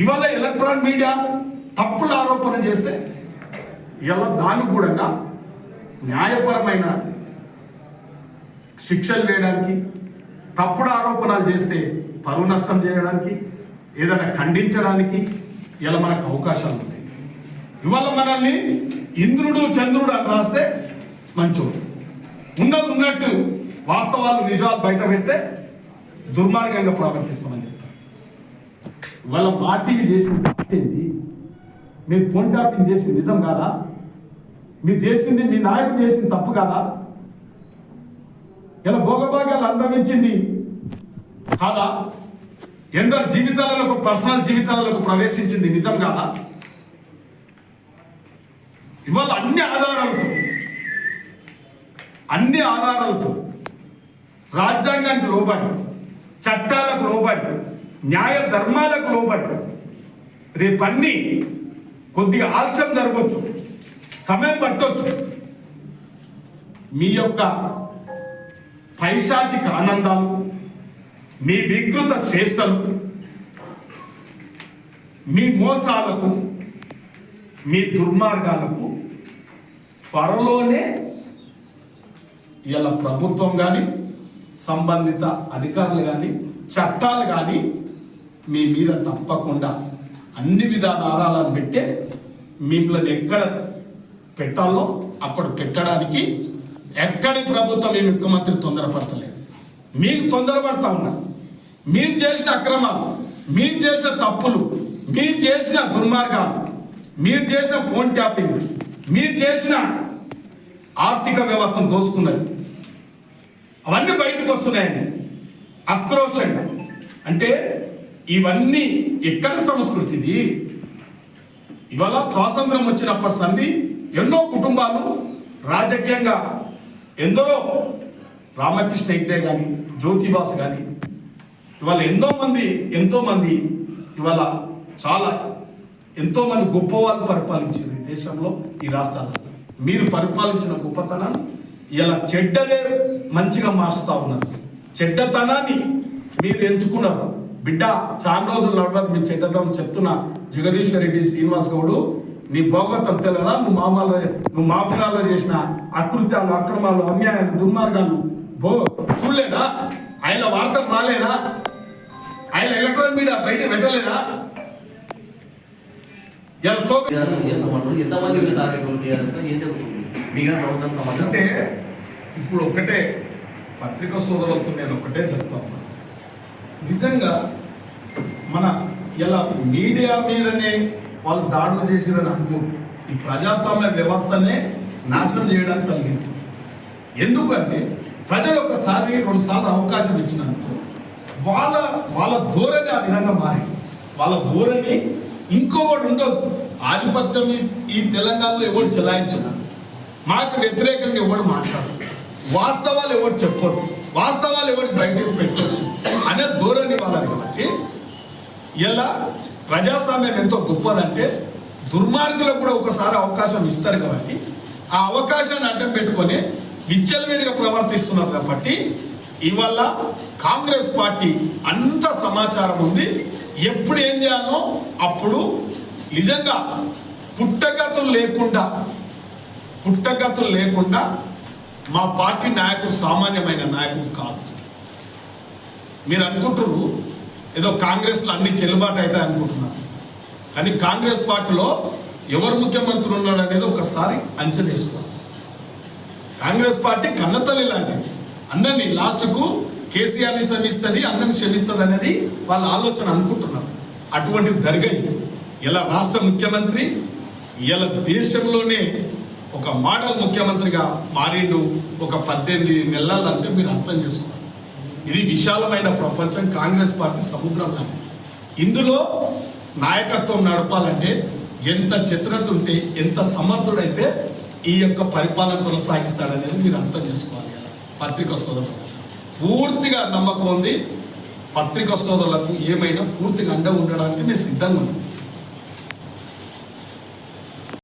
ఇవాళ electronic media తప్పుల ఆరోపణ చేస్తే ఇలా దానికి కూడా న్యాయపరమైన శిక్షలు వేయడానికి తప్పుడు ఆరోపణలు చేస్తే పరువు నష్టం చేయడానికి ఏదైనా ఖండించడానికి ఇలా మనకు అవకాశాలు ఉంటాయి. ఇవాళ మనల్ని ఇంద్రుడు చంద్రుడు అని రాస్తే మంచోడు. ఉన్నది ఉన్నట్టు వాస్తవాలు నిజాలు బయట పెడితే దుర్మార్గంగా ప్రవర్తిస్తామని చెప్తారు. ఇవాళ పార్టీకి చేసిన ఏంటి మీరు ఫోన్ ట్యాపింగ్ చేసింది నిజం కాదా? మీరు చేసింది మీ నాయకుడు చేసింది తప్పు కాదా? ఇలా భోగభాగాలు అనుభవించింది కాదా? ఎందరు జీవితాలకు పర్సనల్ జీవితాలకు ప్రవేశించింది నిజం కాదా? ఇవాళ అన్ని ఆధారాలతో అన్ని ఆధారాలతో రాజ్యాంగానికి లోబడి చట్టాలకు లోబడి న్యాయ ధర్మాలకు లోబడి రేపన్నీ కొద్దిగా ఆలస్యం జరగవచ్చు సమయం పట్టవచ్చు మీ యొక్క పైశాచిక ఆనందాలు మీ వికృత శ్రేష్టలు మీ మోసాలకు మీ దుర్మార్గాలకు త్వరలోనే ఇలా ప్రభుత్వం కానీ సంబంధిత అధికారులు కానీ చట్టాలు కానీ మీ మీద తప్పకుండా అన్ని విధాల ఆరాలను పెట్టే మిమ్మల్ని ఎక్కడ పెట్టాలో అక్కడ పెట్టడానికి ఎక్కడి ప్రభుత్వం మీ ముఖ్యమంత్రి తొందరపడతలేదు. మీకు తొందరపడతా ఉన్నారు. మీరు చేసిన అక్రమాలు మీరు చేసిన తప్పులు మీరు చేసిన దుర్మార్గాలు మీరు చేసిన ఫోన్ ట్యాపింగ్ మీరు చేసిన ఆర్థిక వ్యవస్థను దోసుకున్నది. అవన్నీ బయటకు వస్తున్నాయండి. ఆక్రోషంగా అంటే ఇవన్నీ ఎక్కడ సంస్కృతిది. ఇవాళ స్వాతంత్రం వచ్చినప్పటి సంది ఎన్నో కుటుంబాలు రాజకీయంగా ఎందరో రామకృష్ణ హెగ్డే కానీ జ్యోతిబాస్ కానీ ఇవాళ ఎంతో మంది ఎంతో మంది ఇవాళ చాలా ఎంతో మంది గొప్ప వాళ్ళు పరిపాలించారు ఈ దేశంలో ఈ రాష్ట్రాల్లో. మీరు పరిపాలించిన గొప్పతనం ఇలా చెడ్డదే మంచిగా మార్చుతా ఉన్నారు చెడ్డతనాన్ని మీరు ఎంచుకున్నారు. బిడ్డ చాలా రోజులు నడవదు మీ చెడ్డతనం చెప్తున్నా జగదీశ్వర్ రెడ్డి శ్రీనివాస్ గౌడు నీ భోగతం తెలియదా? నువ్వు మామూలు నువ్వు మాపురాల్లో చేసిన అకృత్యాలు అక్రమాలు అన్యాయాలు దుర్మార్గాలు. భో చూడలేదా? ఆయన వార్తలు రాలేదా? ఆయన ఎలక్ట్రానిక్ మీడియా బయట పెట్టలేదా? చేస్తామంటారు అంటే ఇప్పుడు ఒకటే పత్రిక సోదరులతో నేను ఒకటే చెప్తా ఉన్నా నిజంగా మన ఇలా మీడియా మీదనే వాళ్ళు దాడులు చేసిరని అనుకో ఈ ప్రజాస్వామ్య వ్యవస్థనే నాశనం చేయడానికి తల్లింది ఎందుకంటే ప్రజలు ఒకసారి రెండుసార్లు అవకాశం ఇచ్చినందుకు వాళ్ళ వాళ్ళ ధోరణి ఆ విధంగా మారింది. వాళ్ళ ధోరణి ఇంకొకటి ఉండదు. ఆధిపత్యం ఈ- ఈ తెలంగాణలో ఎవరు చెలాయించదు మాకు వ్యతిరేకంగా ఎవరు మాట్లాడదు వాస్తవాలు ఎవరు చెప్పొద్దు? వాస్తవాలు ఎవరు బయటకు పెట్టదు అనే ధోరణి వాళ్ళది కాబట్టి ఇలా ప్రజాస్వామ్యం ఎంతో గొప్పదంటే దుర్మార్గులకు కూడా ఒకసారి అవకాశం ఇస్తారు కాబట్టి ఆ అవకాశాన్ని అడ్డం పెట్టుకొని విచ్చలవిడిగా ప్రవర్తిస్తున్నారు కాబట్టి ఇవల్ల కాంగ్రెస్ పార్టీ అంత సమాచారం ఉంది. ఎప్పుడు ఏం చేయాలో అప్పుడు నిజంగా పుట్టగతులు లేకుండా పుట్టగతులు లేకుండా మా పార్టీ నాయకుడు సామాన్యమైన నాయకుడు కాదు. మీరు అనుకుంటారు ఏదో కాంగ్రెస్లో అన్ని చెల్లుబాటు అవుతాయి అనుకుంటున్నారు. కానీ కాంగ్రెస్ పార్టీలో ఎవరు ముఖ్యమంత్రి ఉన్నాడు అనేది ఒకసారి అంచనా వేసుకోవాలి. కాంగ్రెస్ పార్టీ కన్నతల్లి లాంటిది. అందరినీ లాస్ట్కు కేసీఆర్ని శ్రమిస్తుంది అందరిని క్షమిస్తుంది అనేది వాళ్ళ ఆలోచన అనుకుంటున్నారు. అటువంటిది దర్గై ఇలా రాష్ట్ర ముఖ్యమంత్రి ఇలా దేశంలోనే ఒక మోడల్ ముఖ్యమంత్రిగా మారిండు ఒక పద్దెనిమిది నెలలంటే మీరు అర్థం చేసుకోవాలి. ఇది విశాలమైన ప్రపంచం కాంగ్రెస్ పార్టీ సముద్రం లాంటిది ఇందులో నాయకత్వం నడపాలంటే ఎంత చిత్రత ఉంటే ఎంత సమర్థుడైతే ఈ యొక్క పరిపాలన కొనసాగిస్తాడనేది మీరు అర్థం చేసుకోవాలి పత్రిక సోదరులు పూర్తిగా నమ్మకం ఉంది. పత్రిక సోదరులకు ఏమైనా పూర్తిగా అండ ఉండడానికి మేము సిద్ధంగా ఉన్నాం.